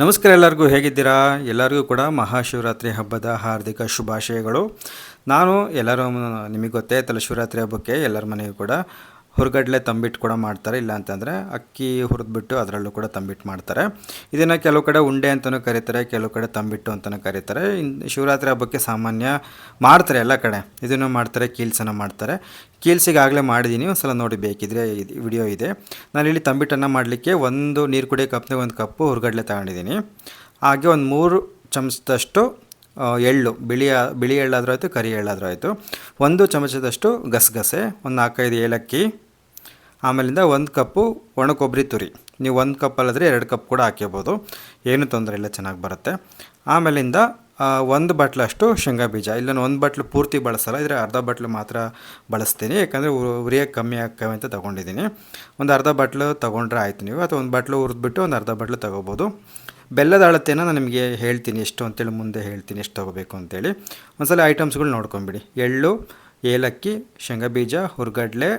ನಮಸ್ಕಾರ ಎಲ್ಲರಿಗೂ, ಹೇಗಿದ್ದೀರಾ? ಎಲ್ಲರಿಗೂ ಕೂಡ ಮಹಾಶಿವರಾತ್ರಿ ಹಬ್ಬದ ಹಾರ್ದಿಕ ಶುಭಾಶಯಗಳು. ನಾನು ಎಲ್ಲರೂ ನಿಮಗೆ ಗೊತ್ತೇ ತಲೆ ಶಿವರಾತ್ರಿ ಹಬ್ಬಕ್ಕೆ ಎಲ್ಲರ ಮನೆಗೂ ಕೂಡ ಹುರ್ಗಡ್ಲೆ ತಂಬಿಟ್ಟು ಕೂಡ ಮಾಡ್ತಾರೆ. ಇಲ್ಲ ಅಂತಂದರೆ ಅಕ್ಕಿ ಹುರಿದ್ಬಿಟ್ಟು ಅದರಲ್ಲೂ ಕೂಡ ತಂಬಿಟ್ಟು ಮಾಡ್ತಾರೆ. ಇದನ್ನು ಕೆಲವು ಕಡೆ ಉಂಡೆ ಅಂತಲೂ ಕರೀತಾರೆ, ಕೆಲವು ಕಡೆ ತಂಬಿಟ್ಟು ಅಂತಲೂ ಕರೀತಾರೆ. ಇನ್ನು ಶಿವರಾತ್ರಿ ಹಬ್ಬಕ್ಕೆ ಸಾಮಾನ್ಯ ಮಾಡ್ತಾರೆ ಎಲ್ಲ ಕಡೆ. ಇದನ್ನು ಮಾಡ್ತಾರೆ, ಕೀಲ್ಸನ್ನು ಮಾಡ್ತಾರೆ. ಕೀಲ್ಸಿಗೆ ಆಗಲೇ ಮಾಡಿದ್ದೀನಿ ಒಂದು ಸಲ ನೋಡಿ ಬೇಕಿದ್ರೆ ವಿಡಿಯೋ ಇದೆ. ನಾನು ಇಲ್ಲಿ ತಂಬಿಟ್ಟನ್ನು ಮಾಡಲಿಕ್ಕೆ ಒಂದು ನೀರು ಕುಡಿಯೋ ಕಪ್ನಾಗ ಒಂದು ಕಪ್ಪು ಹುರ್ಗಡ್ಲೆ ತಗೊಂಡಿದ್ದೀನಿ ಹಾಗೆ ಒಂದು ಮೂರು ಚಮಚದಷ್ಟು ಎಳ್ಳು, ಬಿಳಿ ಬಿಳಿ ಎಳ್ಳಾದರೂ ಆಯಿತು, ಕರಿ ಎಳ್ಳಾದರೂ ಆಯಿತು. ಒಂದು ಚಮಚದಷ್ಟು ಗಸಗಸೆ, ಒಂದು ನಾಲ್ಕೈದು ಏಲಕ್ಕಿ ಆಮೇಲಿಂದ ಒಂದು ಕಪ್ಪು ಒಣ ಕೊಬ್ಬರಿ ತುರಿ. ನೀವು ಒಂದು ಕಪ್ ಅಲ್ಲದ್ರೆ ಎರಡು ಕಪ್ ಕೂಡ ಹಾಕ್ಕೋಬೋದು ಏನು ತೊಂದರೆ ಇಲ್ಲ, ಚೆನ್ನಾಗಿ ಬರುತ್ತೆ. ಆಮೇಲಿಂದ ಒಂದು ಬಟ್ಲಷ್ಟು ಶೇಂಗಾ ಬೀಜ. ಇಲ್ಲ ಒಂದು ಬಟ್ಲು ಪೂರ್ತಿ ಬಳಸಲ್ಲ, ಇದ್ರೆ ಅರ್ಧ ಬಟ್ಲು ಮಾತ್ರ ಬಳಸ್ತೀನಿ. ಯಾಕಂದರೆ ಉರಿಯೋಕ್ಕೆ ಕಮ್ಮಿ ಆಗ್ತವೆ ಅಂತ ತೊಗೊಂಡಿದ್ದೀನಿ. ಒಂದು ಅರ್ಧ ಬಟ್ಲು ತೊಗೊಂಡ್ರೆ ಆಯ್ತು ನೀವು. ಅಥವಾ ಒಂದು ಬಟ್ಲು ಹುರಿದ್ಬಿಟ್ಟು ಒಂದು ಅರ್ಧ ಬಟ್ಲು ತೊಗೋಬೋದು. ಬೆಲ್ಲದ ಅಳತೆನ ನಾನು ನಿಮಗೆ ಹೇಳ್ತೀನಿ. ಎಷ್ಟು ಅಂತೇಳಿ ಮುಂದೆ ಹೇಳ್ತೀನಿ, ಎಷ್ಟು ತೊಗೋಬೇಕು ಅಂತೇಳಿ. ಒಂದ್ಸಲ ಐಟಮ್ಸ್ಗಳು ನೋಡ್ಕೊಂಬಿಡಿ. ಎಳ್ಳು, ಏಲಕ್ಕಿ, ಶೇಂಗಾ ಬೀಜ, ಹುರ್ಗಡ್ಲೆ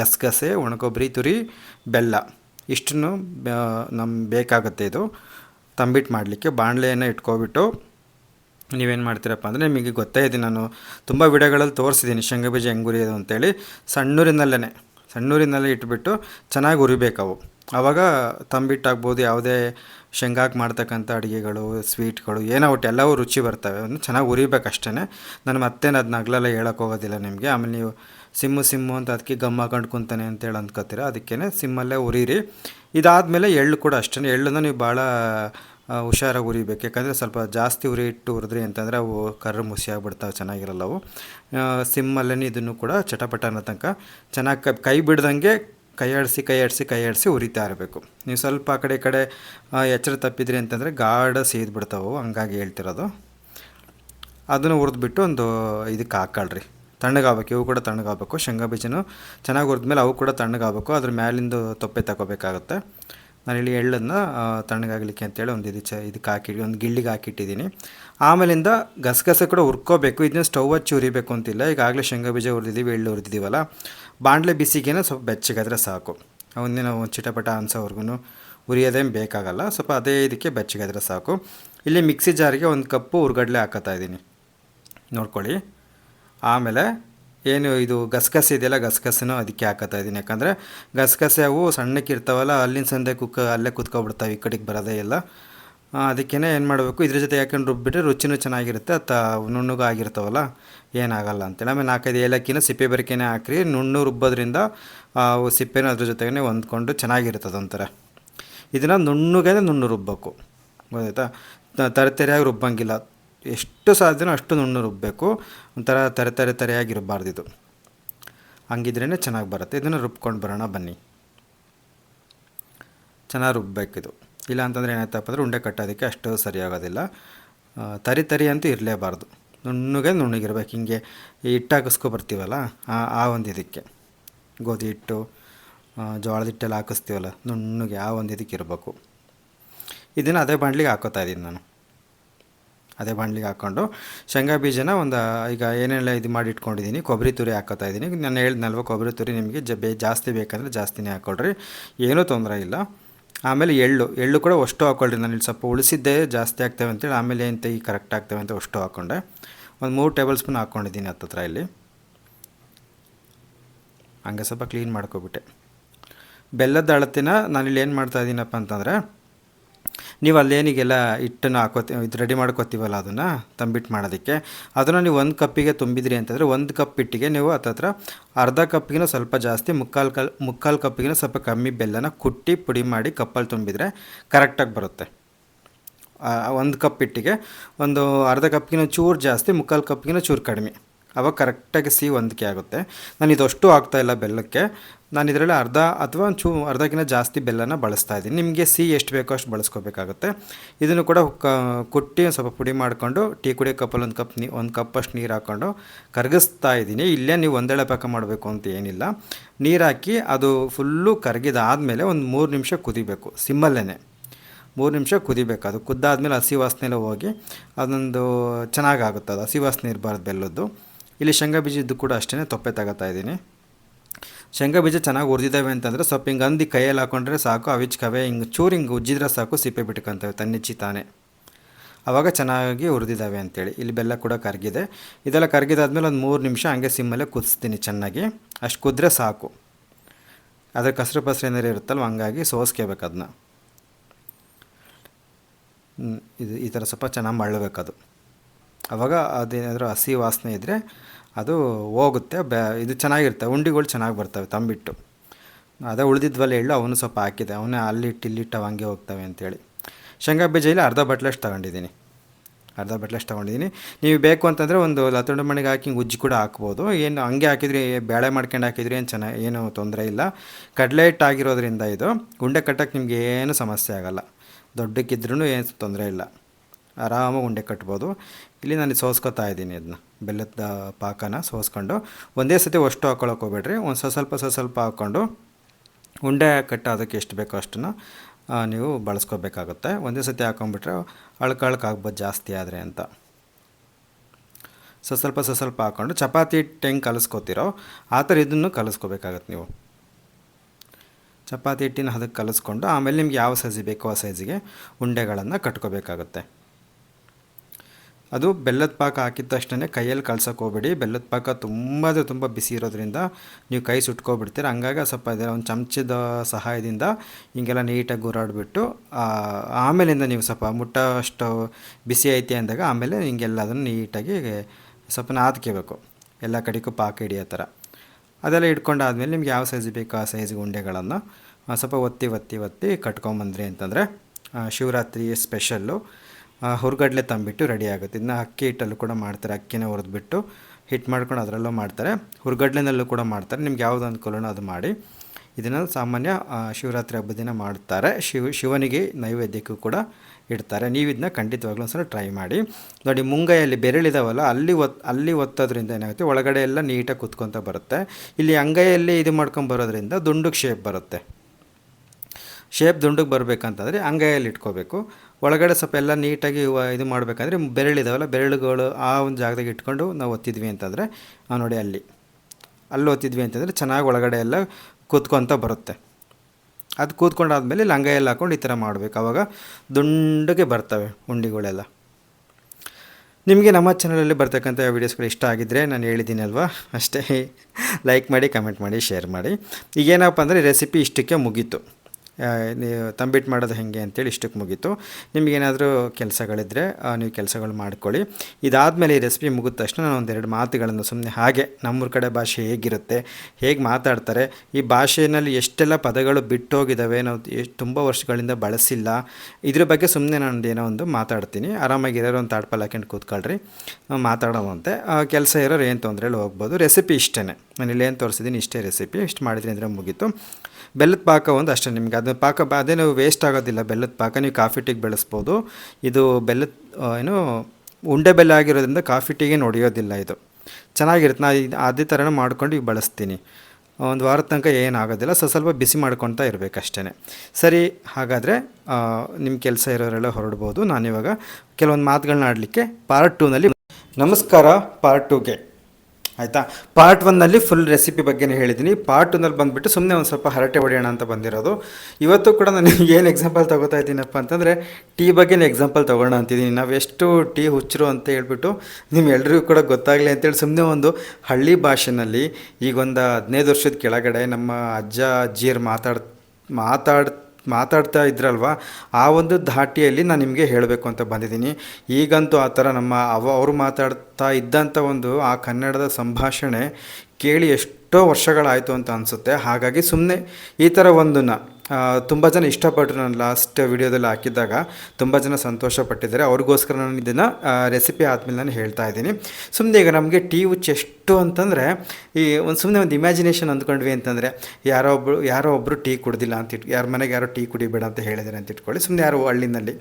ಗಸಗಸೆ, ಒಣಕೊಬ್ಬರಿ, ತುರಿ, ಬೆಲ್ಲ. ಇಷ್ಟನ್ನು ನಮ್ಗೆ ಬೇಕಾಗುತ್ತೆ ಇದು. ತಂಬಿಟ್ಟು ಮಾಡಲಿಕ್ಕೆ ಬಾಣಲೆಯನ್ನು ಇಟ್ಕೊಬಿಟ್ಟು ನೀವೇನು ಮಾಡ್ತೀರಪ್ಪ ಅಂದರೆ ನಿಮಗೆ ಗೊತ್ತೇ ಇದೆ, ನಾನು ತುಂಬ ವಿಡಿಯೋಗಳಲ್ಲಿ ತೋರಿಸಿದ್ದೀನಿ ಶೇಂಗಾ ಬೀಜ ಹೆಂಗೆ ಉರಿಯೋದು ಅಂತೇಳಿ. ಸಣ್ಣೂರಿನಲ್ಲೇ ಸಣ್ಣೂರಿನಲ್ಲೇ ಇಟ್ಬಿಟ್ಟು ಚೆನ್ನಾಗಿ ಉರಿಬೇಕು ಅವು. ಆವಾಗ ತಂಬಿಟ್ಟಾಗ್ಬೋದು ಯಾವುದೇ ಶೇಂಗಾಕ್ಕೆ ಮಾಡ್ತಕ್ಕಂಥ ಅಡುಗೆಗಳು, ಸ್ವೀಟ್ಗಳು, ಏನೋ ಒಟ್ಟು ಎಲ್ಲವೂ ರುಚಿ ಬರ್ತವೆ ಒಂದು ಚೆನ್ನಾಗಿ ಉರಿಬೇಕು ಅಷ್ಟೇ ನಾನು ಮತ್ತೇನು ಅದನ್ನ ಅಗಲೆಲ್ಲ ಹೇಳೋಕ್ಕೋಗೋದಿಲ್ಲ ನಿಮಗೆ, ಆಮೇಲೆ ನೀವು ಸಿಮ್ಮು ಸಿಮ್ಮು ಅಂತ ಅದಕ್ಕೆ ಗಮ್ ಹಾಕೊಂಡು ಕುಂತಾನೆ ಅಂತೇಳಿ ಅಂದ್ಕೋತೀರ. ಅದಕ್ಕೇ ಸಿಮ್ಮಲ್ಲೇ ಉರಿರಿ. ಇದಾದಮೇಲೆ ಎಳ್ಳು ಕೂಡ ಅಷ್ಟೇ ಎಳ್ಳನ್ನು ನೀವು ಭಾಳ ಹುಷಾರಾಗಿ ಉರಿಬೇಕು. ಯಾಕಂದರೆ ಸ್ವಲ್ಪ ಜಾಸ್ತಿ ಉರಿ ಇಟ್ಟು ಉರಿದ್ರಿ ಅಂತಂದರೆ ಅವು ಕರ್ರು ಮುಸಿಯಾಗಿಬಿಡ್ತಾವೆ ಚೆನ್ನಾಗಿರಲ್ಲ ಅವು. ಸಿಮ್ಮಲ್ಲೇ ಇದನ್ನು ಕೂಡ ಚಟಪಟ ಅನ್ನೋ ತನಕ ಚೆನ್ನಾಗಿ ಕೈ ಕೈ ಬಿಡ್ದಂಗೆ ಕೈ ಆಡಿಸಿ ಕೈ ಆಡಿಸಿ ಕೈ ಆಡಿಸಿ ಉರಿತಾ ಇರಬೇಕು. ನೀವು ಸ್ವಲ್ಪ ಆ ಕಡೆ ಈ ಕಡೆ ಎಚ್ಚರ ತಪ್ಪಿದ್ರಿ ಅಂತಂದರೆ ಗಾಢ ಸೇದ್ಬಿಡ್ತಾವೆ ಹಂಗಾಗಿ ಹೇಳ್ತಿರೋದು. ಅದನ್ನು ಹುರಿದ್ಬಿಟ್ಟು ಒಂದು ಇದಕ್ಕೆ ಹಾಕೊಳ್ರಿ. ತಣ್ಣಗಾಗಬೇಕು, ಇವು ಕೂಡ ತಣ್ಣಗಾಗಬೇಕು. ಶೇಂಗಾ ಬೀಜನು ಚೆನ್ನಾಗಿ ಹುರಿದ್ಮೇಲೆ ಅವು ಕೂಡ ತಣ್ಣಗಾಗಬೇಕು. ಅದ್ರ ಮ್ಯಾಲಿಂದು ತೊಪ್ಪೆ ತಗೋಬೇಕಾಗತ್ತೆ ನಾನಿಲ್ಲಿ ಎಳ್ಳನ್ನು ತಣ್ಣಗಾಗಲಿಕ್ಕೆ ಅಂತೇಳಿ ಒಂದು ಇದು ಚ, ಇದಕ್ಕೆ ಹಾಕಿ ಒಂದು ಗಿಳ್ಳಿಗೆ ಹಾಕಿಟ್ಟಿದ್ದೀನಿ. ಆಮೇಲಿಂದ ಗಸಗಸೆ ಕೂಡ ಹುರ್ಕೋಬೇಕು. ಇದನ್ನ ಸ್ಟವ್ ಹಚ್ಚಿ ಉರಿಬೇಕು ಅಂತಿಲ್ಲ. ಈಗಾಗಲೇ ಶೇಂಗಾ ಬೀಜ ಹುರಿದಿದ್ದೀವಿ ಎಳ್ಳು ಹುರಿದಿದ್ದೀವಲ್ಲ ಬಾಣಲೆ ಬಿಸಿಗೇನೆ ಸ್ವಲ್ಪ ಬೆಚ್ಚಗಾದರೆ ಸಾಕು. ಅವನ್ನೇ ನಾವು ಚಿಟಪಟ ಅನ್ಸೋವರೆಗೂ ಉರಿಯೋದೇನು ಬೇಕಾಗಲ್ಲ. ಸ್ವಲ್ಪ ಅದೇ ಇದಕ್ಕೆ ಬೆಚ್ಚಗಾದರೆ ಸಾಕು. ಇಲ್ಲಿ ಮಿಕ್ಸಿ ಜಾರಿಗೆ ಒಂದು ಕಪ್ಪು ಹುರ್ಗಡ್ಲೆ ಹಾಕತ್ತಾ ಇದ್ದೀನಿ. ನೋಡ್ಕೊಳ್ಳಿ. ಆಮೇಲೆ ಏನು ಇದು ಗಸಗಸೆ ಇದೆಯಲ್ಲ, ಗಸಗಸೆನೂ ಅದಕ್ಕೆ ಹಾಕತ್ತಾ ಇದ್ದೀನಿ. ಯಾಕಂದರೆ ಗಸಗಸೆ ಅವು ಸಣ್ಣಕ್ಕೆ ಇರ್ತಾವಲ್ಲ ಅಲ್ಲಿನ ಸಂದೆ ಕುಕ್ಕ, ಅಲ್ಲೇ ಕುತ್ಕೊಬಿಡ್ತಾವೆ, ಈ ಕಡೆಗೆ ಬರೋದೇ ಇಲ್ಲ. ಅದಕ್ಕೇ ಏನು ಮಾಡಬೇಕು, ಇದ್ರ ಜೊತೆ ಯಾಕೆಂದ್ರೆ ರುಬ್ಬಿಟ್ರೆ ರುಚಿನೂ ಚೆನ್ನಾಗಿರುತ್ತೆ, ಅತ್ತ ನುಣ್ಣಗೆ ಆಗಿರ್ತಾವಲ್ಲ, ಏನಾಗಲ್ಲ ಅಂತೇಳಿ. ಆಮೇಲೆ ನಾಲ್ಕೈದು ಏಲಕ್ಕಿನ ಸಿಪ್ಪೆ ಬರಿಕೆನೇ ಹಾಕ್ರಿ, ನುಣ್ಣು ರುಬ್ಬೋದ್ರಿಂದ ಅವು ಸಿಪ್ಪೆನೂ ಅದ್ರ ಜೊತೆಗೇ ಹೊಂದ್ಕೊಂಡು ಚೆನ್ನಾಗಿರ್ತದೆ ಒಂಥರ. ಇದನ್ನು ನುಣ್ಣಗೆ ನುಣ್ಣು ರುಬ್ಬಬೇಕು ಗೊತ್ತಾಯ್ತಾ? ತರತರಿಯಾಗಿ ರುಬ್ಬಂಗಿಲ್ಲ. ಎಷ್ಟು ಸಾಧ್ಯನೋ ಅಷ್ಟು ನುಣ್ಣು ರುಬ್ಬಬೇಕು ಒಂಥರ ತರೆ ತರೆ ತರೆಯಾಗಿರಬಾರ್ದು ಇದು. ಹಂಗಿದ್ರೇ ಚೆನ್ನಾಗಿ ಬರುತ್ತೆ. ಇದನ್ನು ರುಬ್ಕೊಂಡು ಬರೋಣ ಬನ್ನಿ. ಚೆನ್ನಾಗಿ ರುಬ್ಬೇಕಿದು ಇಲ್ಲ ಅಂತಂದರೆ ಏನಾಯ್ತಪ್ಪ ಅಂದರೆ ಉಂಡೆ ಕಟ್ಟೋದಕ್ಕೆ ಅಷ್ಟು ಸರಿಯಾಗೋದಿಲ್ಲ. ತರಿ ತರಿ ಅಂತೂ ಇರಲೇಬಾರ್ದು. ನುಣ್ಣಗೆ ನುಣ್ಣಗಿರ್ಬೇಕು. ಹಿಂಗೆ ಹಿಟ್ಟು ಹಾಕಿಸ್ಕೊ ಬರ್ತೀವಲ್ಲ, ಆ ಒಂದು ಇದಕ್ಕೆ. ಗೋಧಿ ಹಿಟ್ಟು ಜೋಳದ ಹಿಟ್ಟೆಲ್ಲ ಹಾಕಿಸ್ತೀವಲ್ಲ, ನುಣ್ಣಗೆ ಆ ಒಂದು ಇದಕ್ಕೆ ಇರಬೇಕು. ಇದನ್ನು ಅದೇ ಬಾಂಡ್ಲಿಗೆ ಹಾಕೋತಾ ಇದ್ದೀನಿ ನಾನು. ಅದೇ ಬಾಣಲಿಗೆ ಹಾಕ್ಕೊಂಡು ಶೇಂಗಾ ಬೀಜನ ಒಂದು, ಈಗ ಏನೆಲ್ಲ ಇದು ಮಾಡಿ ಇಟ್ಕೊಂಡಿದ್ದೀನಿ, ಕೊಬ್ಬರಿ ತುರಿ ಹಾಕೋತಾ ಇದ್ದೀನಿ. ನಾನು ಹೇಳಿದ್ನಲ್ವ ಕೊಬ್ಬರಿ ತುರಿ ನಿಮಗೆ ಜ ಬೇ ಜಾಸ್ತಿ ಬೇಕಂದರೆ ಜಾಸ್ತಿನೇ ಹಾಕ್ಕೊಳ್ರಿ ಏನೂ ತೊಂದರೆ ಇಲ್ಲ. ಆಮೇಲೆ ಎಳ್ಳು ಎಳ್ಳು ಕೂಡ ಅಷ್ಟು ಹಾಕ್ಕೊಳ್ರಿ ನಾನು ಇಲ್ಲಿ ಸ್ವಲ್ಪ ಉಳಿಸಿದ್ದೆ ಜಾಸ್ತಿ ಆಗ್ತವೆ ಅಂತೇಳಿ ಆಮೇಲೆ ಏನು ಈ ಕರೆಕ್ಟ್ ಆಗ್ತೇವೆ ಅಂತ ಅಷ್ಟು ಹಾಕ್ಕೊಂಡೆ ಒಂದು ಮೂರು ಟೇಬಲ್ ಸ್ಪೂನ್ ಹಾಕ್ಕೊಂಡಿದ್ದೀನಿ ಹತ್ತತ್ರ ಇಲ್ಲಿ. ಹಂಗೆ ಸ್ವಲ್ಪ ಕ್ಲೀನ್ ಮಾಡ್ಕೊಬಿಟ್ಟೆ. ಬೆಲ್ಲದ ಅಳತಿನ ನಾನಿಲ್ಲಿ ಏನು ಮಾಡ್ತಾ ಇದ್ದೀನಪ್ಪ ಅಂತಂದರೆ ನೀವು ಅಲ್ಲೇನಿಗೆಲ್ಲ ಹಿಟ್ಟನ್ನು ಹಾಕೋತಿ, ಇದು ರೆಡಿ ಮಾಡ್ಕೋತೀವಲ್ಲ ಅದನ್ನು, ತಂಬಿಟ್ಟು ಮಾಡೋದಕ್ಕೆ. ಅದನ್ನು ನೀವು ಒಂದು ಕಪ್ಪಿಗೆ ತುಂಬಿದ್ರಿ ಅಂತಂದರೆ ಒಂದು ಕಪ್ ಹಿಟ್ಟಿಗೆ ನೀವು ಹತ್ರ ಅರ್ಧ ಕಪ್ಪಿಗಿನ ಸ್ವಲ್ಪ ಜಾಸ್ತಿ, ಮುಕ್ಕಾಲು ಕಲ್, ಮುಕ್ಕಾಲು ಕಪ್ಪಿಗಿನ ಸ್ವಲ್ಪ ಕಮ್ಮಿ ಬೆಲ್ಲನ ಕುಟ್ಟಿ ಪುಡಿ ಮಾಡಿ ಕಪ್ಪಲ್ಲಿ ತುಂಬಿದರೆ ಕರೆಕ್ಟಾಗಿ ಬರುತ್ತೆ. ಒಂದು ಕಪ್ ಹಿಟ್ಟಿಗೆ ಒಂದು ಅರ್ಧ ಕಪ್ಗಿನ ಚೂರು ಜಾಸ್ತಿ, ಮುಕ್ಕಾಲು ಕಪ್ಗಿನ ಚೂರು ಕಡಿಮೆ. ಅವಾಗ ಕರೆಕ್ಟಾಗಿ ಸಿ ಹೊಂದಿಕೆ ಆಗುತ್ತೆ. ನಾನು ಇದಷ್ಟು ಆಗ್ತಾಯಿಲ್ಲ ಬೆಲ್ಲಕ್ಕೆ. ನಾನು ಇದರಲ್ಲಿ ಅರ್ಧ ಅಥವಾ ಚೂ ಅರ್ಧಕ್ಕಿಂತ ಜಾಸ್ತಿ ಬೆಲ್ಲನ ಬಳಸ್ತಾ ಇದ್ದೀನಿ. ನಿಮಗೆ ಸಿ ಎಷ್ಟು ಬೇಕೋ ಅಷ್ಟು ಬಳಸ್ಕೋಬೇಕಾಗುತ್ತೆ. ಇದನ್ನು ಕೂಡ ಕುಟ್ಟಿ ಸ್ವಲ್ಪ ಪುಡಿ ಮಾಡಿಕೊಂಡು, ಟೀ ಕುಡಿಯೋ ಕಪ್ಪಲ್ಲಿ ಒಂದು ಕಪ್ ನೀ ಒಂದು ಕಪ್ಪಷ್ಟು ನೀರು ಹಾಕ್ಕೊಂಡು ಕರಗಿಸ್ತಾ ಇದ್ದೀನಿ. ಇಲ್ಲೇ ನೀವು ಒಂದೆಳೆ ಪಾಕ ಮಾಡಬೇಕು ಅಂತ ಏನಿಲ್ಲ. ನೀರು ಹಾಕಿ ಅದು ಫುಲ್ಲು ಕರಗಿದಾದಮೇಲೆ ಒಂದು ಮೂರು ನಿಮಿಷ ಕುದಿಬೇಕು ಸಿಮ್ಮಲ್ಲೇ ಮೂರು ನಿಮಿಷ ಕುದಿಬೇಕು. ಅದು ಕುದ್ದಾದ್ಮೇಲೆ ಹಸಿ ವಾಸನೆಲ್ಲ ಹೋಗಿ ಅದೊಂದು ಚೆನ್ನಾಗಾಗುತ್ತೆ. ಅದು ಹಸಿ ವಾಸನೆ ಇರಬಾರ್ದು ಬೆಲ್ಲದ್ದು. ಇಲ್ಲಿ ಶೇಂಗಾ ಬೀಜದ್ದು ಕೂಡ ಅಷ್ಟೇ ತೊಪ್ಪೆ ತಗೋತಾ ಇದ್ದೀನಿ. ಶೇಂಗಾ ಬೀಜ ಚೆನ್ನಾಗಿ ಉರಿದಿದ್ದಾವೆ ಅಂತಂದರೆ ಸ್ವಲ್ಪ ಹಿಂಗೆ ಅಂದು ಕೈಯಲ್ಲಿ ಹಾಕೊಂಡ್ರೆ ಸಾಕು, ಅವಿಚ್ ಕವೆ, ಹಿಂಗೆ ಚೂರು ಹಿಂಗೆ ಉಜ್ಜಿದ್ರೆ ಸಾಕು, ಸಿಪ್ಪೆ ಬಿಟ್ಕೊಂತವೆ, ತನ್ನಿಚ್ಚಿ ತಾನೇ. ಆವಾಗ ಚೆನ್ನಾಗಿ ಉರಿದಿದ್ದಾವೆ ಅಂತೇಳಿ. ಇಲ್ಲಿ ಬೆಲ್ಲ ಕೂಡ ಕರಗಿದೆ. ಇದೆಲ್ಲ ಕರಗಿದಾದ್ಮೇಲೆ ಒಂದು ಮೂರು ನಿಮಿಷ ಹಂಗೆ ಸಿಮ್ಮಲ್ಲೇ ಕುದಿಸ್ತೀನಿ ಚೆನ್ನಾಗಿ. ಅಷ್ಟು ಕುದ್ರೆ ಸಾಕು. ಅದರ ಕಸರು ಪಸರು ಏನಾರು ಇರುತ್ತಲ್ವ, ಹಂಗಾಗಿ ಸೋಸ್ಕೋಬೇಕು ಅದನ್ನ ಇದು ಈ ಥರ ಸ್ವಲ್ಪ ಚೆನ್ನಾಗಿ ಮಳ್ಳಬೇಕದು. ಆವಾಗ ಅದೇನಾದರೂ ಹಸಿ ವಾಸನೆ ಇದ್ದರೆ ಅದು ಹೋಗುತ್ತೆ ಬ್ಯಾ ಇದು ಚೆನ್ನಾಗಿರ್ತವೆ ಉಂಡಿಗಳು ಚೆನ್ನಾಗಿ ಬರ್ತವೆ ತಂಬಿಟ್ಟು. ಅದೇ ಉಳಿದಿದ್ವಲ್ಲ ಹೇಳು ಅವನು ಸ್ವಲ್ಪ ಹಾಕಿದೆ, ಅವನೇ ಅಲ್ಲಿಟ್ಟು ಇಲ್ಲಿಟ್ಟು ಹಂಗೆ ಹೋಗ್ತವೆ ಅಂತೇಳಿ. ಶೇಂಗಾ ಬೀಜ ಇಲ್ಲಿ, ಅರ್ಧ ಬಟ್ಲಷ್ಟು ತಗೊಂಡಿದ್ದೀನಿ. ಅರ್ಧ ಬಟ್ಲಷ್ಟು ತೊಗೊಂಡಿದ್ದೀನಿ. ನೀವು ಬೇಕು ಅಂತಂದರೆ ಒಂದು ಲತ್ತುಂಡು ಮಣಿಗೆ ಹಾಕಿ ಉಜ್ಜಿ ಕೂಡ ಹಾಕ್ಬೋದು. ಏನು ಹಂಗೆ ಹಾಕಿದ್ರಿ, ಬೇಳೆ ಮಾಡ್ಕೊಂಡು ಹಾಕಿದ್ರಿ ಏನು ಚೆನ್ನಾಗಿ, ಏನು ತೊಂದರೆ ಇಲ್ಲ. ಕಡಲೆ ಹಿಟ್ಟು ಆಗಿರೋದ್ರಿಂದ ಇದು, ಉಂಡೆ ಕಟ್ಟಕ್ಕೆ ನಿಮಗೆ ಏನು ಸಮಸ್ಯೆ ಆಗೋಲ್ಲ. ದೊಡ್ಡಕ್ಕಿದ್ರೂ ಏನು ತೊಂದರೆ ಇಲ್ಲ. ಆರಾಮಾಗಿ ಉಂಡೆ ಕಟ್ಬೋದು. ಇಲ್ಲಿ ನಾನು ಸೋಸ್ಕೊತಾ ಇದ್ದೀನಿ ಅದನ್ನ ಬೆಲ್ಲದ ಪಾಕನ ಸೋಸ್ಕೊಂಡು. ಒಂದೇ ಸತಿ ಅಷ್ಟು ಹಾಕೊಳಕ್ಕೆ ಹೋಗ್ಬೇಡ್ರಿ. ಒಂದು ಸ್ವಲ್ಪ ಸ್ವಲ್ಪ ಸ್ವಲ್ಪ ಸ್ವಲ್ಪ ಹಾಕ್ಕೊಂಡು ಉಂಡೆ ಕಟ್ಟೋದಕ್ಕೆ ಎಷ್ಟು ಬೇಕೋ ಅಷ್ಟನ್ನು ನೀವು ಬಳಸ್ಕೋಬೇಕಾಗುತ್ತೆ. ಒಂದೇ ಸತಿ ಹಾಕೊಂಡ್ಬಿಟ್ರೆ ಅಳ್ಕ ಅಳ್ಕ ಆಗ್ಬೋದು ಜಾಸ್ತಿ ಆದರೆ ಅಂತ. ಸೊ ಸ್ವಲ್ಪ ಸೊ ಸ್ವಲ್ಪ ಹಾಕ್ಕೊಂಡು ಚಪಾತಿ ಹಿಟ್ಟು ಹೆಂಗೆ ಕಲಿಸ್ಕೋತಿರೋ ಆ ಥರ ಇದನ್ನು ಕಲಿಸ್ಕೋಬೇಕಾಗತ್ತೆ ನೀವು. ಚಪಾತಿ ಹಿಟ್ಟಿನ ಅದಕ್ಕೆ ಕಲಿಸ್ಕೊಂಡು ಆಮೇಲೆ ನಿಮ್ಗೆ ಯಾವ ಸೈಜ್ ಬೇಕೋ ಆ ಸೈಜಿಗೆ ಉಂಡೆಗಳನ್ನು ಕಟ್ಕೋಬೇಕಾಗುತ್ತೆ. ಅದು ಬೆಲ್ಲದ ಪಾಕ ಹಾಕಿದ ತಕ್ಷಣ ಕೈಯಲ್ಲಿ ಕಳ್ಸೋಕೆ ಹೋಗ್ಬೇಡಿ. ಬೆಲ್ಲದ ಪಾಕ ತುಂಬ ತುಂಬ ಬಿಸಿ ಇರೋದ್ರಿಂದ ನೀವು ಕೈ ಸುಟ್ಕೊಬಿಡ್ತೀರ. ಹಂಗಾಗಿ ಸ್ವಲ್ಪ ಇದರ ಒಂದು ಚಮಚದ ಸಹಾಯದಿಂದ ಹಿಂಗೆಲ್ಲ ನೀಟಾಗಿ ಗುರಾಡ್ಬಿಟ್ಟು ಆಮೇಲಿಂದ ನೀವು ಸ್ವಲ್ಪ ಮುಟ್ಟ ಅಷ್ಟು ಬಿಸಿ ಐತೆ ಅಂದಾಗ ಆಮೇಲೆ ಹಿಂಗೆಲ್ಲ ಅದನ್ನು ನೀಟಾಗಿ ಸ್ವಲ್ಪ ನಾದ್ಕೋಬೇಕು. ಎಲ್ಲ ಕಡೆಗೂ ಪಾಕ ಹಿಡಿಯೋ ಥರ. ಅದೆಲ್ಲ ಇಟ್ಕೊಂಡಾದ್ಮೇಲೆ ನಿಮ್ಗೆ ಯಾವ ಸೈಜ್ ಬೇಕು ಆ ಸೈಜ್ ಉಂಡೆಗಳನ್ನು ಸ್ವಲ್ಪ ಒತ್ತಿ ಒತ್ತಿ ಒತ್ತಿ ಕಟ್ಕೊಂಬಂದ್ರಿ ಅಂತಂದರೆ ಶಿವರಾತ್ರಿ ಸ್ಪೆಷಲ್ಲು ಹುರ್ಗಡ್ಲೆ ತಂಬಿಟ್ಟು ರೆಡಿ ಆಗುತ್ತೆ. ಇದನ್ನ ಅಕ್ಕಿ ಹಿಟ್ಟಲ್ಲೂ ಕೂಡ ಮಾಡ್ತಾರೆ, ಅಕ್ಕಿನ ಹುರಿದ್ಬಿಟ್ಟು ಹಿಟ್ಟು ಮಾಡ್ಕೊಂಡು ಅದರಲ್ಲೂ ಮಾಡ್ತಾರೆ. ಹುರ್ಗಡ್ಲೆನಲ್ಲೂ ಕೂಡ ಮಾಡ್ತಾರೆ. ನಿಮ್ಗೆ ಯಾವುದು ಅನುಕೂಲನೋ ಅದು ಮಾಡಿ. ಇದನ್ನು ಸಾಮಾನ್ಯ ಶಿವರಾತ್ರಿ ಹಬ್ಬದ ದಿನ ಮಾಡ್ತಾರೆ. ಶಿವ, ಶಿವನಿಗೆ ನೈವೇದ್ಯಕ್ಕೂ ಕೂಡ ಇಡ್ತಾರೆ. ನೀವು ಇದನ್ನ ಖಂಡಿತವಾಗ್ಲೂ ಒಂದ್ಸಲ ಟ್ರೈ ಮಾಡಿ. ನೋಡಿ, ಮುಂಗೈಯಲ್ಲಿ ಬೆರಳಿದಾವಲ್ಲ, ಅಲ್ಲಿ ಒತ್, ಅಲ್ಲಿ ಒತ್ತೋದ್ರಿಂದ ಏನಾಗುತ್ತೆ? ಒಳಗಡೆ ಎಲ್ಲ ನೀಟಾಗಿ ಕುತ್ಕೊತ ಬರುತ್ತೆ. ಇಲ್ಲಿ ಅಂಗೈಯಲ್ಲಿ ಇದು ಮಾಡ್ಕೊಂಡು ಬರೋದ್ರಿಂದ ದುಂಡುಗೆ ಶೇಪ್ ಬರುತ್ತೆ. ಶೇಪ್ ದುಂಡಗೆ ಬರಬೇಕಂತಂದರೆ ಅಂಗೈಯಲ್ಲಿ ಇಟ್ಕೋಬೇಕು. ಒಳಗಡೆ ಸ್ವಲ್ಪ ಎಲ್ಲ ನೀಟಾಗಿ ಇದು ಮಾಡಬೇಕಂದ್ರೆ ಬೆರಳಿದಾವಲ್ಲ ಬೆರಳುಗಳು ಆ ಒಂದು ಜಾಗದಾಗ ಇಟ್ಕೊಂಡು ನಾವು ಒತ್ತಿದ್ವಿ ಅಂತಂದರೆ ನೋಡಿ ಅಲ್ಲಿ. ಅಲ್ಲಿ ಒತ್ತಿದ್ವಿ ಅಂತಂದರೆ ಚೆನ್ನಾಗಿ ಒಳಗಡೆ ಎಲ್ಲ ಕೂತ್ಕೊತ ಬರುತ್ತೆ. ಅದು ಕೂತ್ಕೊಂಡಾದ್ಮೇಲೆ ಇಲ್ಲಿ ಅಂಗೈಯಲ್ಲಿ ಹಾಕ್ಕೊಂಡು ಈ ಥರ ಮಾಡಬೇಕು. ಆವಾಗ ದುಂಡಗೆ ಬರ್ತವೆ ಉಂಡಿಗಳೆಲ್ಲ. ನಿಮಗೆ ನಮ್ಮ ಚಾನಲಲ್ಲಿ ಬರ್ತಕ್ಕಂಥ ವೀಡಿಯೋಸ್ಗಳು ಇಷ್ಟ ಆಗಿದ್ದರೆ ನಾನು ಹೇಳಿದ್ದೀನಿ ಅಲ್ವಾ ಅಷ್ಟೇ. ಲೈಕ್ ಮಾಡಿ ಕಮೆಂಟ್ ಮಾಡಿ ಶೇರ್ ಮಾಡಿ. ಈಗೇನಪ್ಪ ಅಂದರೆ ರೆಸಿಪಿ ಇಷ್ಟಕ್ಕೆ ಮುಗೀತು. ತಂಬಿಟ್ಟು ಮಾಡೋದು ಹೇಗೆ ಅಂತೇಳಿ ಇಷ್ಟಕ್ಕೆ ಮುಗೀತು. ನಿಮಗೇನಾದರೂ ಕೆಲಸಗಳಿದ್ದರೆ ನೀವು ಕೆಲಸಗಳು ಮಾಡ್ಕೊಳ್ಳಿ. ಇದಾದಮೇಲೆ ಈ ರೆಸಿಪಿ ಮುಗಿದ ತಕ್ಷಣ ನಾನು ಒಂದೆರಡು ಮಾತುಗಳನ್ನು ಸುಮ್ಮನೆ ಹಾಗೆ ನಮ್ಮೂರ ಕಡೆ ಭಾಷೆ ಹೇಗಿರುತ್ತೆ, ಹೇಗೆ ಮಾತಾಡ್ತಾರೆ, ಈ ಭಾಷೆಯಲ್ಲಿ ಎಷ್ಟೆಲ್ಲ ಪದಗಳು ಬಿಟ್ಟೋಗಿದ್ದಾವೆ ನಾವು ಎಷ್ಟು ತುಂಬ ವರ್ಷಗಳಿಂದ ಬಳಸಿಲ್ಲ. ಇದ್ರ ಬಗ್ಗೆ ಸುಮ್ಮನೆ ನಾನು ಏನೋ ಒಂದು ಮಾತಾಡ್ತೀನಿ. ಆರಾಮಾಗಿ ಇರೋರು ಒಂದು ತಾಡ್ಪಲ್ ಹಾಕೊಂಡು ಕೂತ್ಕೊಳ್ರಿ. ಮಾತಾಡೋವಂತೆ ಕೆಲಸ ಇರೋರು ಏನು ತೊಂದರೆ ಹೋಗ್ಬೋದು. ರೆಸಿಪಿ ಇಷ್ಟೇ ನಾನು ಇಲ್ಲೇನು ತೋರಿಸಿದ್ದೀನಿ ಇಷ್ಟೇ ರೆಸಿಪಿ ಇಷ್ಟು ಮಾಡಿದ್ರಿ ಅಂದರೆ ಮುಗೀತು. ಬೆಲ್ಲದ ಪಾಕ ಒಂದು ಅಷ್ಟೇ ನಿಮಗೆ. ಅದು ಪಾಕ ನೀವು ವೇಸ್ಟ್ ಆಗೋದಿಲ್ಲ ಬೆಲ್ಲದ ಪಾಕ. ನೀವು ಕಾಫಿ ಟೀಗೆ ಬೆಳೆಸ್ಬೋದು. ಇದು ಬೆಲ್ಲದ ಏನು, ಉಂಡೆ ಬೆಲ್ಲ ಆಗಿರೋದ್ರಿಂದ ಕಾಫಿ ಟೀಗೆ ನೋಡಿಯೋದಿಲ್ಲ ಇದು. ಚೆನ್ನಾಗಿರುತ್ತೆ. ನಾನು ಇದು, ಅದೇ ಥರನೇ ಮಾಡ್ಕೊಂಡು ಈಗ ಬಳಸ್ತೀನಿ. ಒಂದು ವಾರದ ತನಕ ಏನಾಗೋದಿಲ್ಲ. ಸೊ, ಸ್ವಲ್ಪ ಬಿಸಿ ಮಾಡ್ಕೊತಾ ಇರಬೇಕಷ್ಟೇ ಸರಿ, ಹಾಗಾದರೆ ನಿಮ್ಮ ಕೆಲಸ ಇರೋರೆಲ್ಲ ಹೊರಡ್ಬೋದು. ನಾನಿವಾಗ ಕೆಲವೊಂದು ಮಾತುಗಳನ್ನ ಆಡಲಿಕ್ಕೆ ಪಾರ್ಟ್ ಟೂನಲ್ಲಿ ನಮಸ್ಕಾರ ಪಾರ್ಟ್ ಟೂಗೆ ಆಯಿತಾ? ಪಾರ್ಟ್ ಒನ್ನಲ್ಲಿ ಫುಲ್ ರೆಸಿಪಿ ಬಗ್ಗೆನೇ ಹೇಳಿದ್ದೀನಿ. ಪಾರ್ಟ್ ಟೂನಲ್ಲಿ ಬಂದುಬಿಟ್ಟು ಸುಮ್ಮನೆ ಒಂದು ಸ್ವಲ್ಪ ಹರಟೆ ಹೊಡೆಯೋಣ ಅಂತ ಬಂದಿರೋದು. ಇವತ್ತು ಕೂಡ ನಾನು ಏನು ಎಕ್ಸಾಂಪಲ್ ತಗೋತಾ ಇದ್ದೀನಪ್ಪ ಅಂತಂದರೆ ಟೀ ಬಗ್ಗೆನೇ ಎಕ್ಸಾಂಪಲ್ ತೊಗೋಣ ಅಂತಿದ್ದೀನಿ. ನಾವು ಎಷ್ಟು ಟೀ ಹುಚ್ಚರು ಅಂತ ಹೇಳ್ಬಿಟ್ಟು ನಿಮ್ಮೆಲ್ಲರಿಗೂ ಕೂಡ ಗೊತ್ತಾಗಲಿ ಅಂತೇಳಿ ಸುಮ್ಮನೆ ಒಂದು ಹಳ್ಳಿ ಭಾಷೆನಲ್ಲಿ ಈಗ ಒಂದು ಹದಿನೈದು ವರ್ಷದ ಕೆಳಗಡೆ ನಮ್ಮ ಅಜ್ಜ, ಅಜ್ಜಿಯರು ಮಾತಾಡ್ ಮಾತಾಡ್ ಮಾತಾಡ್ತಾ ಇದ್ರಲ್ವ? ಆ ಒಂದು ಧಾಟಿಯಲ್ಲಿ ನಾನು ನಿಮಗೆ ಹೇಳಬೇಕು ಅಂತ ಬಂದಿದ್ದೀನಿ. ಈಗಂತೂ ಆ ಥರ ನಮ್ಮ ಅವ ಅವರು ಮಾತಾಡ್ತಾ ಇದ್ದಂಥ ಒಂದು ಆ ಕನ್ನಡದ ಸಂಭಾಷಣೆ ಕೇಳಿ ಎಷ್ಟೋ ವರ್ಷಗಳಾಯಿತು ಅಂತ ಅನಿಸುತ್ತೆ. ಹಾಗಾಗಿ ಸುಮ್ಮನೆ ಈ ಥರ ಒಂದನ್ನು ತುಂಬ ಜನ ಇಷ್ಟಪಟ್ಟರು ನಾನು ಲಾಸ್ಟ್ ವಿಡಿಯೋದಲ್ಲಿ ಹಾಕಿದ್ದಾಗ, ತುಂಬ ಜನ ಸಂತೋಷಪಟ್ಟಿದ್ದಾರೆ. ಅವ್ರಿಗೋಸ್ಕರ ನಾನು ಇದನ್ನು ರೆಸಿಪಿ ಆದಮೇಲೆ ನಾನು ಹೇಳ್ತಾ ಇದ್ದೀನಿ. ಸುಮ್ಮನೆ ಈಗ ನಮಗೆ ಟೀ ಹುಚ್ಚು ಎಷ್ಟು ಅಂತಂದರೆ, ಈ ಒಂದು ಸುಮ್ಮನೆ ಒಂದು ಇಮ್ಯಾಜಿನೇಷನ್ ಅಂದ್ಕೊಂಡ್ವಿ ಅಂತಂದರೆ, ಯಾರೋ ಒಬ್ಬರು ಯಾರೋ ಒಬ್ಬರು ಟೀ ಕುಡ್ದಿಲ್ಲ ಅಂತ ಇಟ್, ಯಾರ ಮನೆಗೆ ಯಾರೋ ಟೀ ಕುಡಿಬೇಡ ಅಂತ ಹೇಳಿದ್ದಾರೆ ಅಂತ ಇಟ್ಕೊಳ್ಳಿ. ಸುಮ್ಮನೆ ಯಾರೋ ಹಳ್ಳಿನಲ್ಲಿ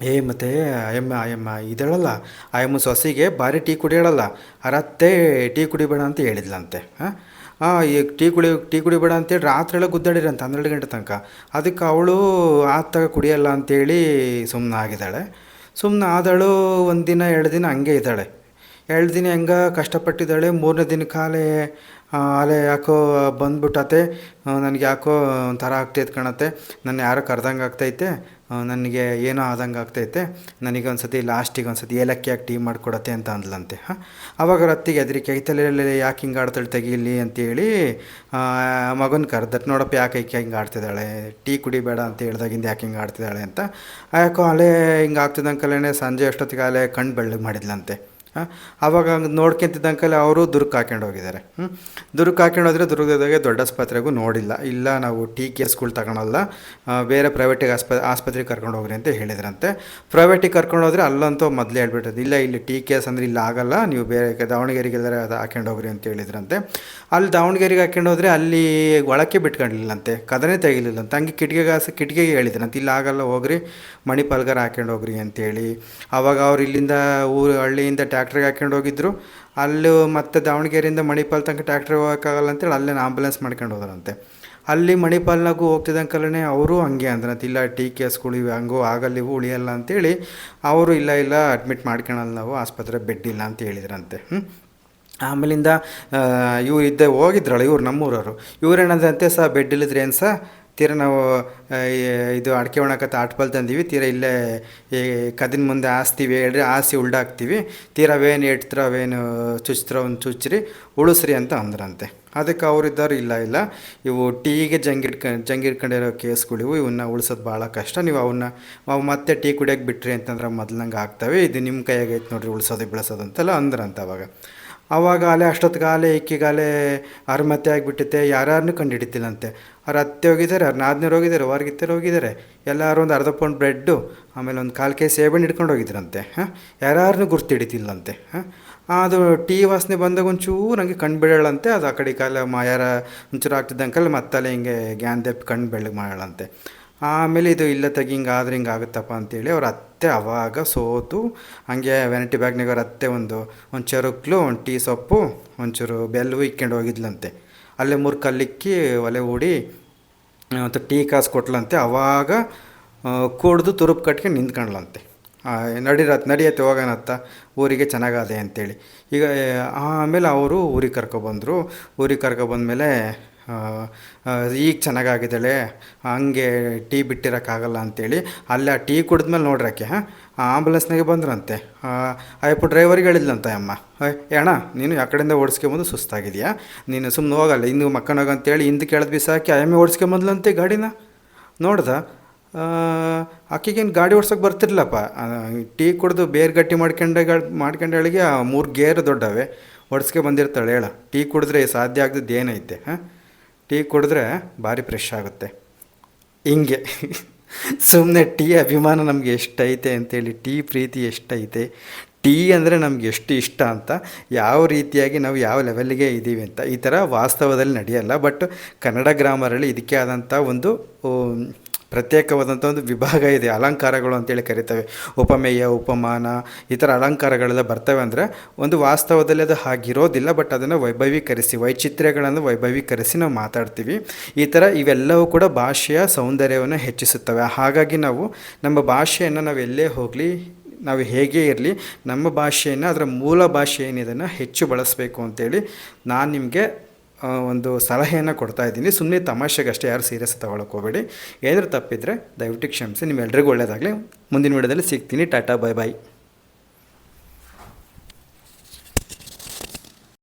ಏ, ಮತ್ತೆ, ಅಯ್ಯಮ್ಮ ಅಯ್ಯಮ್ಮ ಇದೇಳಲ್ಲ ಆಯಮ್ಮ ಸೊಸೆಗೆ ಭಾರಿ ಟೀ ಕುಡಿಯೋಳಲ್ಲ ಅರತ್ತೆ, ಟೀ ಕುಡಿಬೇಡ ಅಂತ ಹೇಳಿದ್ಲಂತೆ, ಹಾಂ? ಹಾಂ ಈಗ ಟೀ ಕುಡಿ, ಟೀ ಕುಡಿಬೇಡ ಅಂತೇಳಿ ರಾತ್ರಿ ಗುದ್ದಾಡಿರಂತ ಹನ್ನೆರಡು ಗಂಟೆ ತನಕ. ಅದಕ್ಕೆ ಅವಳು ಆತ ಕುಡಿಯಲ್ಲ ಅಂತೇಳಿ ಸುಮ್ಮನೆ ಆಗಿದ್ದಾಳೆ ಸುಮ್ಮನೆ ಆದಳು ಒಂದು ದಿನ ಎರಡು ದಿನ ಹಂಗೆ ಇದ್ದಾಳೆ. ಎರಡು ದಿನ ಹೆಂಗೆ ಕಷ್ಟಪಟ್ಟಿದ್ದಾಳೆ, ಮೂರನೇ ದಿನ ಕಾಲೇ ಅಲೆ ಯಾಕೋ ಬಂದ್ಬಿಟ್ಟತೆ. ನನಗೆ ಯಾಕೋ ಒಂಥರ ಆಗ್ತೈತೆ ಕಾಣತ್ತೆ. ನನ್ನ ಯಾರೋ ಕರ್ದಂಗೆ ಆಗ್ತೈತೆ. ನನಗೆ ಏನೋ ಆದಂಗೆ ಆಗ್ತೈತೆ. ನನಗೆ ಒಂದು ಸತಿ ಲಾಸ್ಟಿಗೆ ಒಂದು ಸತಿ ಏಲಕ್ಕಿ ಹಾಕಿ ಟೀ ಮಾಡಿಕೊಡತ್ತೆ ಅಂತ ಅಂದ್ಲಂತೆ. ಹಾಂ? ಅವಾಗ ರತ್ತಿಗೆ ಹೆದರಿಕೆ ಐತಲೆ ಯಾಕೆ ಹಿಂಗೆ ಆಡ್ತಾಳೆ ತೆಗೀಲಿ ಅಂತೇಳಿ ಮಗನ ಕರೆದಟ್, ನೋಡಪ್ಪ ಯಾಕೆ ಐಕೆ ಹಿಂಗೆ ಆಡ್ತಿದ್ದಾಳೆ? ಟೀ ಕುಡಿಬೇಡ ಅಂತ ಹೇಳ್ದಾಗಿಂದ ಯಾಕೆ ಹಿಂಗೆ ಆಡ್ತಿದ್ದಾಳೆ ಅಂತ. ಯಾಕೋ ಅಲೆ ಹಿಂಗೆ ಆಗ್ತಿದ್ದಂಕಲೇ ಸಂಜೆ ಅಷ್ಟೊತ್ತಿಗೆ ಅಲೆ ಕಣ್ಣು ಬೆಳ್ಳಗೆ ಮಾಡಿದ್ಲಂತೆ. ಆವಾಗ ಹಂಗೆ ನೋಡ್ಕೊಂತಿದ್ದಂಕಲ್ಲಿ ಅವರು ದುರ್ಗ ಹಾಕೊಂಡು ಹೋಗಿದ್ದಾರೆ ಹ್ಞೂ ದುರ್ಗ್ ದುರ್ಗದಾಗೆ ದೊಡ್ಡ ಆಸ್ಪತ್ರೆಗೂ ನೋಡಿಲ್ಲ. ಇಲ್ಲ ನಾವು ಟಿ ಕೇಸ್ಗಳು ತಗೊಳಲ್ಲ. ಆ, ಬೇರೆ ಪ್ರೈವೇಟಿಗೆ ಆಸ್ಪ ಆಸ್ಪತ್ರೆಗೆ ಕರ್ಕೊಂಡು ಹೋಗ್ರಿ ಅಂತ ಹೇಳಿದ್ರಂತೆ. ಪ್ರೈವೇಟಿಗೆ ಕರ್ಕೊಂಡು ಹೋದರೆ ಅಲ್ಲಂತೂ ಮೊದಲೇ ಹೇಳ್ಬಿಟ್ಟದ್ದು ಇಲ್ಲ ಇಲ್ಲಿ ಟಿ ಕೆಸ್ ಅಂದರೆ ಇಲ್ಲಿ ಆಗಲ್ಲ. ನೀವು ಬೇರೆ ದಾವಣಗೆರೆಗೆಲ್ಲರ ಅದು ಹಾಕೊಂಡು ಹೋಗ್ರಿ ಅಂತ ಹೇಳಿದ್ರಂತೆ. ಅಲ್ಲಿ ದಾವಣಗೆರೆಗೆ ಹಾಕೊಂಡು ಹೋದ್ರೆ ಅಲ್ಲಿ ಒಳಕ್ಕೆ ಬಿಟ್ಕೊಂಡಿಲ್ಲಂತೆ ಕದನೇ ತೆಗಿಲಿಲ್ಲಂತೆ. ಹಂಗೆ ಕಿಟಕಿಗೆ ಕಿಟಕಿಗೆ ಹೇಳಿದ್ರಂತೆ ಇಲ್ಲಿ ಆಗಲ್ಲ ಹೋಗ್ರಿ. ಮಣಿಪಾಲ್ಗಾರ ಹಾಕೊಂಡು ಹೋಗ್ರಿ ಅಂತೇಳಿ. ಆವಾಗ ಅವ್ರು ಇಲ್ಲಿಂದ ಊರು ಹಳ್ಳಿಯಿಂದ ಟ್ಯಾಕ್ಟ್ರಿಗೆ ಹಾಕ್ಕೊಂಡು ಹೋಗಿದ್ರು. ಅಲ್ಲೂ ಮತ್ತು ದಾವಣಗೆರೆಯಿಂದ ಮಣಿಪಾಲ್ ತನಕ ಟ್ಯಾಕ್ಟ್ರಿಗೆ ಹೋಗೋಕ್ಕಾಗಲ್ಲ ಅಂತೇಳಿ ಅಲ್ಲೇ ಆಂಬುಲೆನ್ಸ್ ಮಾಡ್ಕೊಂಡು ಹೋದ್ರಂತೆ. ಅಲ್ಲಿ ಮಣಿಪಾಲ್ನಾಗೂ ಹೋಗ್ತಿದ್ದಂಕಲೇ ಅವರು ಹಂಗೆ ಅಂದ್ರೆ ಇಲ್ಲ ಟಿ ಕೆ ಎಸ್ಗಳಿವೆ ಹಂಗೂ ಆಗಲ್ಲ, ಇವು ಉಳಿಯಲ್ಲ ಅಂತೇಳಿ ಅವರು, ಇಲ್ಲ ಇಲ್ಲ ಅಡ್ಮಿಟ್ ಮಾಡ್ಕೊಳಲ್ಲ ನಾವು, ಆಸ್ಪತ್ರೆ ಬೆಡ್ ಇಲ್ಲ ಅಂತ ಹೇಳಿದ್ರಂತೆ. ಆಮೇಲಿಂದ ಇವ್ರು ಇದ್ದೆ ಹೋಗಿದ್ರಲ್ಲ ಇವ್ರು ನಮ್ಮೂರವರು. ಇವ್ರೇನಂದಂತೆ ಸಹ ಬೆಡ್ ಇಲ್ಲದ್ರೆ ಏನು ಸಹ ತೀರಾ ನಾವು ಇದು ಅಡಿಕೆ ಒಣಕತ್ತ ಆಟ್ಪಲ್ ತಂದೀವಿ, ತೀರಾ ಇಲ್ಲೇ, ಈ ಕದಿನ ಮುಂದೆ ಹಾಸ್ತೀವಿ ಹೇಳ್ರಿ ಹಾಸಿ ಉಲ್ಡಾಕ್ತೀವಿ ತೀರ ಅವೇನು ಇಡ್ತೀರ ಅವೇನು ಚುಚ್ತ್ರ ಒಂದು ಚುಚ್ಚ್ರಿ, ಉಳಿಸ್ರಿ ಅಂತ ಅಂದ್ರಂತೆ. ಅದಕ್ಕೆ ಅವರಿದ್ದವ್ರು ಇಲ್ಲ ಇಲ್ಲ. ಇವು ಟೀಗೆ ಜಂಗಿಡ್ಕ, ಜಂಗಿಡ್ಕೊಂಡಿರೋ ಕೇಸ್ಗಳಿವು ಇವನ್ನ ಉಳಿಸೋದು ಭಾಳ ಕಷ್ಟ. ನೀವು ಅವನ್ನ ಅವು ಮತ್ತೆ ಟೀ ಕುಡಿಯೋಕೆ ಬಿಟ್ರಿ ಅಂತಂದ್ರೆ ಮೊದ್ಲಂಗೆ ಆಗ್ತವೆ, ಇದು ನಿಮ್ಮ ಕೈಯಾಗೈತೆ ನೋಡ್ರಿ ಉಳಿಸೋದು, ಬೆಳೆಸೋದು ಅಂತೆಲ್ಲ ಅಂದ್ರಂತ ಅವಾಗ. ಅವಾಗ ಅಲೆ ಅಷ್ಟೊತ್ತಿಗಾಲೆ ಇಕ್ಕಿಗಾಲೆ ಆತ್ಮಹತ್ಯೆ ಆಗಿಬಿಟ್ಟಿತ್ತೆ ಯಾರ್ಯಾರನ್ನೂ ಕಂಡು ಹಿಡಿತಿಲ್ಲಂತೆ ಅವ್ರು ಅತ್ತೆ ಹೋಗಿದ್ದಾರೆ ಅವ್ರು ನಾದ್ನೂರು ಹೋಗಿದ್ದಾರೆ. ಹೊರಗಿತ್ತರು ಹೋಗಿದ್ದಾರೆ ಎಲ್ಲರೂ ಒಂದು ಅರ್ಧ ಪೌಂಡ್ ಬ್ರೆಡ್ಡು ಆಮೇಲೆ ಒಂದು ಕಾಲು ಕೆ ಸೇಬಣ್ಣು ಹಿಡ್ಕೊಂಡು ಹೋಗಿದ್ರಂತೆ, ಹಾಂ? ಯಾರ್ಯಾರನ್ನೂ ಗುರ್ತು ಹಿಡಿತಿಲ್ಲಂತೆ ಹಾಂ? ಅದು ಟೀ ವಾಸನೆ ಬಂದಾಗ ಒಂಚೂರು ಹಂಗೆ ಕಣ್ಣು ಬಿಡೋಳಂತೆ ಅದು ಆ ಕಡೆ ಕಾಲ ಯಾರ ಒಂಚೂರು ಆಗ್ತಿದ್ದಂಕಲ್ಲಿ ಮತ್ತಲ್ಲೇ ಹಿಂಗೆ ಗ್ಯಾನ್ ದೆಪ್ಪಿ ಕಣ್ಣು ಬೆಳ್ಳಗೆ ಮಾಡೋಳಂತೆ ಆಮೇಲೆ ಇದು ಇಲ್ಲ ತೆಗಿ, ಹಿಂಗೆ ಆದ್ರೆ ಹಿಂಗೆ ಆಗುತ್ತಪ್ಪ ಅಂತೇಳಿ ಅವ್ರ ಅತ್ತೆ ಅವಾಗ ಸೋತು, ಹಂಗೆ ವೆನಿಟಿ ಬ್ಯಾಗ್ನಾಗ ಅವ್ರ ಅತ್ತೆ ಒಂದು ಒಂದು ಚರುಕ್ಲು, ಒಂದು ಟೀ ಸೊಪ್ಪು, ಒಂಚೂರು ಬೆಲ್ಲವು ಇಕ್ಕೊಂಡು ಹೋಗಿದ್ಲಂತೆ. ಅಲ್ಲೇ ಮೂರು ಕಲ್ಲಿಕ್ಕಿ ಒಲೆ ಹೂಡಿ ಮತ್ತು ಟೀ ಕಾಸು ಕೊಟ್ಲಂತೆ. ಅವಾಗ ಕುಡ್ದು ತುರುಪು ಕಟ್ಕೊಂಡು ನಿಂತ್ಕೊಂಡ್ಲಂತೆ. ನಡಿರತ್ ನಡಿಯತ್ತೆ ಹೋಗೋಣತ್ತ, ಊರಿಗೆ ಚೆನ್ನಾಗದೆ ಅಂತೇಳಿ. ಈಗ ಆಮೇಲೆ ಅವರು ಊರಿಗೆ ಕರ್ಕೊಬಂದರು ಊರಿಗೆ ಕರ್ಕೊಬಂದ್ಮೇಲೆ ಈಗ ಚೆನ್ನಾಗಾಗಿದ್ದಾಳೆ, ಹಂಗೆ ಟೀ ಬಿಟ್ಟಿರೋಕ್ಕಾಗಲ್ಲ ಅಂತೇಳಿ. ಅಲ್ಲಿ ಆ ಟೀ ಕುಡಿದ್ಮೇಲೆ ನೋಡ್ರಕ್ಕೆ, ಹಾಂ ಆಂಬುಲೆನ್ಸ್ನಾಗೆ ಬಂದ್ರಂತೆ. ಅಯ್ಯಪ್ಪ ಡ್ರೈವರ್ಗೆ ಹೇಳಿದ್ಲಂತೆ ಅಮ್ಮ. ಅಣ್ಣ ನೀನು ಆ ಕಡೆಯಿಂದ ಓಡಿಸ್ಕೊಂಬಂದು ಸುಸ್ತಾಗಿದೆಯಾ? ನೀನು ಸುಮ್ಮನೆ ಹೋಗಲ್ಲ ಇನ್ನು ಮಕ್ಕನಾಗ ಅಂತೇಳಿ ಹಿಂದೆ ಕೆಳದು ಬಿಸಾಕಿ ಆಯಮ್ಮೆ ಓಡಿಸ್ಕೊಂಬಂದ್ಲಂತೆ ಗಾಡಿನ? ನೋಡ್ದ ಆಕಿಗೇನು ಗಾಡಿ ಓಡ್ಸೋಕೆ ಬರ್ತಿರ್ಲಪ್ಪ. ಟೀ ಕುಡ್ದು ಬೇರೆ ಗಟ್ಟಿ ಮಾಡ್ಕೊಂಡೆ ಆ ಮೂರು ಗೇರ್ ದೊಡ್ಡವೆ. ಓಡಿಸ್ಕೆ ಬಂದಿರ್ತಾಳೆ, ಹೇಳ. ಟೀ ಕುಡಿದ್ರೆ ಸಾಧ್ಯ ಆಗ್ದಿದ್ದು ಏನೈತೆ, ಹಾಂ? ಟೀ ಕುಡಿದ್ರೆ ಭಾರಿ ಫ್ರೆಶ್ ಆಗುತ್ತೆ. ಹಿಂಗೆ. ಸುಮ್ಮನೆ ಟೀ ಅಭಿಮಾನ ನಮಗೆ ಎಷ್ಟೈತೆ ಅಂತೇಳಿ, ಟೀ ಪ್ರೀತಿ ಎಷ್ಟೈತೆ, ಟೀ ಅಂದರೆ ನಮ್ಗೆ ಎಷ್ಟು ಇಷ್ಟ ಅಂತ, ಯಾವ ರೀತಿಯಾಗಿ ನಾವು ಯಾವ ಲೆವೆಲ್ಗೆ ಇದ್ದೀವಿ ಅಂತ ಈ ಥರ ವಾಸ್ತವದಲ್ಲಿ ನಡೆಯಲ್ಲ. ಬಟ್ ಕನ್ನಡ ಗ್ರಾಮರಲ್ಲಿ ಇದಕ್ಕೆ ಆದಂಥ ಒಂದು ಪ್ರತ್ಯೇಕವಾದಂಥ ಒಂದು ವಿಭಾಗ ಇದೆ. ಅಲಂಕಾರಗಳು ಅಂತೇಳಿ ಕರಿತವೆ. ಉಪಮೇಯ, ಉಪಮಾನ ಈ ಥರ ಅಲಂಕಾರಗಳೆಲ್ಲ ಬರ್ತವೆ ಅಂದರೆ ಒಂದು ವಾಸ್ತವದಲ್ಲಿ ಅದು ಹಾಗಿರೋದಿಲ್ಲ, ಬಟ್ ಅದನ್ನು ವೈಭವೀಕರಿಸಿ, ವೈಚಿತ್ರ್ಯಗಳನ್ನು ವೈಭವೀಕರಿಸಿ ನಾವು ಮಾತಾಡ್ತೀವಿ. ಈ ಥರ ಇವೆಲ್ಲವೂ ಕೂಡ ಭಾಷೆಯ ಸೌಂದರ್ಯವನ್ನು ಹೆಚ್ಚಿಸುತ್ತವೆ. ಹಾಗಾಗಿ ನಾವು ನಮ್ಮ ಭಾಷೆಯನ್ನು ನಾವು ಎಲ್ಲೇ ಹೋಗಲಿ, ನಾವು ಹೇಗೆ ಇರಲಿ, ನಮ್ಮ ಭಾಷೆಯನ್ನು, ಅದರ ಮೂಲ ಭಾಷೆ ಏನಿದನ್ನು ಹೆಚ್ಚು ಬಳಸಬೇಕು ಅಂತೇಳಿ ನಾನು ನಿಮಗೆ ಒಂದು ಸಲಹೆಯನ್ನು ಕೊಡ್ತಾ ಇದ್ದೀನಿ. ಸುಮ್ಮನೆ ತಮಾಷೆಗಷ್ಟೇ, ಯಾರು ಸೀರಿಯಸ್ ತೊಗೊಳಕ್ಕೆ ಹೋಗಬೇಡಿ. ಏನಾದರೂ ತಪ್ಪಿದ್ರೆ ದಯವಿಟ್ಟು ಕ್ಷಮಿಸಿ ನಿಮ್ಮೆಲ್ಲರಿಗೂ ಒಳ್ಳೆಯದಾಗಲಿ ಮುಂದಿನ ವಿಡಿಯೋದಲ್ಲಿ ಸಿಗ್ತೀನಿ. Tata, bye bye